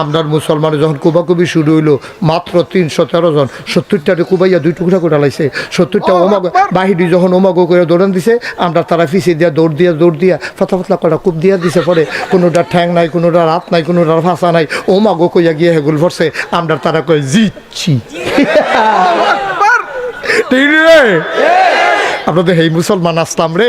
আমরার মুসলমান যখন কুবাকুবি শুরু হইল মাত্র তিনশো তেরো জন সত্তরটারে কুবাইয়া দুই টুকরা করে লাইছে। সত্তরটা ওমাগ বাহিরি যখন ওমাগো করে দৌড়ান দিছে আমরা তারা পিছিয়ে দিয়া দৌড় দিয়া দৌড় দিয়া ফাতা ফাতলা করা কুপ দিয়া দিছে পরে কোনোটা ঠ্যাং নাই কোনোটা রাত নাই কোনোটার ফাঁসা নাই ওমাগো কইয়া গিয়ে হেগুল ভরছে আমরা তারা কই জিতছি। ঠিক রে? আমরা তো হেই মুসলমান আসলাম রে।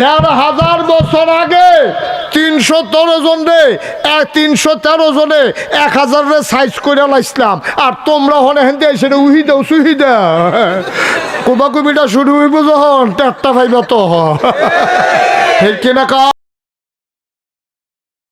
দেড় হাজার বছর আগে তিনশো তেরো জনে তিনশো তেরো জনে এক হাজার সাইজ করে লাইছিলাম। আর তোমরা হলে হেনতে সেটা উহি দাও, সুহি দাও। কুবাকুবিটা শুরু হইব যখন চারটা ভাইবা তো ঠিক কিনা